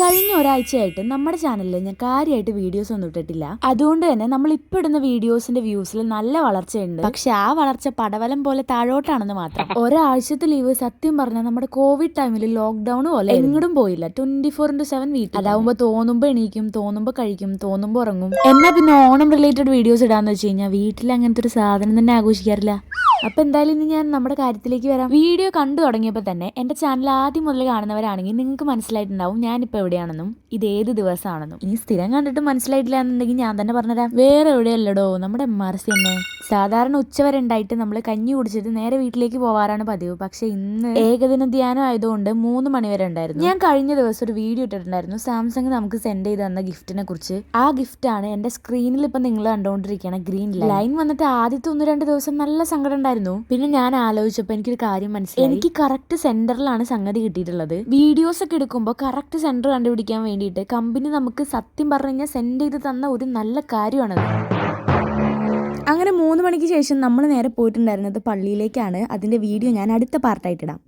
കഴിഞ്ഞ ഒരാഴ്ചയായിട്ട് നമ്മുടെ ചാനലിൽ ഞാൻ കാര്യമായിട്ട് വീഡിയോസ് ഒന്നും ഇട്ടിട്ടില്ല. അതുകൊണ്ട് തന്നെ നമ്മൾ ഇപ്പൊ ഇടുന്ന വീഡിയോസിന്റെ വ്യൂസിൽ നല്ല വളർച്ചയുണ്ട്. പക്ഷെ ആ വളർച്ച പടവലം പോലെ താഴോട്ടാണെന്ന് മാത്രം. ഒരാഴ്ചത്തെ ലീവ് സത്യം പറഞ്ഞാൽ നമ്മുടെ കോവിഡ് ടൈമിൽ ലോക്ക്ഡൌൺ പോലെ എങ്ങോട്ടും പോയില്ല. ട്വന്റി ഫോർ ഇന്റു സെവൻ വീട്ടിൽ. അതാവുമ്പോ തോന്നുമ്പോ എണീക്കും തോന്നുമ്പോ കഴിക്കും തോന്നുമ്പോ ഉറങ്ങും. എന്നാ പിന്നെ ഓണം റിലേറ്റഡ് വീഡിയോസ് ഇടാന്ന് വെച്ച് കഴിഞ്ഞാൽ വീട്ടിൽ അങ്ങനത്തെ ഒരു സാധനം തന്നെ ആഘോഷിക്കാറില്ല. അപ്പൊ എന്തായാലും ഇന്ന് ഞാൻ നമ്മുടെ കാര്യത്തിലേക്ക് വരാം. വീഡിയോ കണ്ടു തുടങ്ങിയപ്പോൾ തന്നെ എന്റെ ചാനൽ ആദ്യം മുതൽ കാണുന്നവരാണെങ്കിൽ നിങ്ങൾക്ക് മനസ്സിലായിട്ടുണ്ടാവും ഞാൻ ഞാനിപ്പോൾ എവിടെയാണെന്നും ഇത് ഏത് ദിവസമാണെന്നും. ഇനി സ്ഥിരം കണ്ടിട്ട് മനസ്സിലായിട്ടില്ല എന്നുണ്ടെങ്കിൽ ഞാൻ തന്നെ പറഞ്ഞുതരാം. വേറെ എവിടെയല്ലടോ നമ്മുടെ എം ആർ സി തന്നെ സാധാരണ ഉച്ചവരെ ഉണ്ടായിട്ട് നമ്മൾ കഞ്ഞി കുടിച്ചിട്ട് നേരെ വീട്ടിലേക്ക് പോവാറാണ് പതിവ്. പക്ഷെ ഇന്ന് ഏകദിന ധ്യാനം ആയതുകൊണ്ട് മൂന്ന് മണിവരെ ഉണ്ടായിരുന്നു. ഞാൻ കഴിഞ്ഞ ദിവസം ഒരു വീഡിയോ ഇട്ടിട്ടുണ്ടായിരുന്നു. സാംസങ് നമുക്ക് സെൻഡ് ചെയ്ത് തന്ന ഗിഫ്റ്റിനെ കുറിച്ച്. ആ ഗിഫ്റ്റ് ആണ് എന്റെ സ്ക്രീനിൽ ഇപ്പൊ നിങ്ങൾ കണ്ടുകൊണ്ടിരിക്കുകയാണ് ഗ്രീൻ ലൈൻ ലൈൻ വന്നിട്ട് ആദ്യത്തെ ഒന്ന് രണ്ട് ദിവസം നല്ല സങ്കടം ഉണ്ടായിരുന്നു. പിന്നെ ഞാൻ ആലോചിച്ചപ്പോൾ എനിക്കൊരു കാര്യം മനസ്സിലായി. എനിക്ക് കറക്റ്റ് സെന്ററിലാണ് സംഗതി കിട്ടിയിട്ടുള്ളത്. വീഡിയോസ് ഒക്കെ എടുക്കുമ്പോൾ കറക്റ്റ് സെന്റർ കണ്ടുപിടിക്കാൻ വേണ്ടിയിട്ട് കമ്പനി നമുക്ക് സത്യം പറഞ്ഞു കഴിഞ്ഞാൽ സെൻഡ് ചെയ്ത് തന്ന ഒരു നല്ല കാര്യമാണത്. മൂന്ന് മണിക്ക് ശേഷം നമ്മൾ നേരെ പോയിട്ടുണ്ടായിരുന്നത് പള്ളിയിലേക്കാണ്. അതിന്റെ വീഡിയോ ഞാൻ അടുത്ത പാർട്ടായിട്ട് ഇടാം.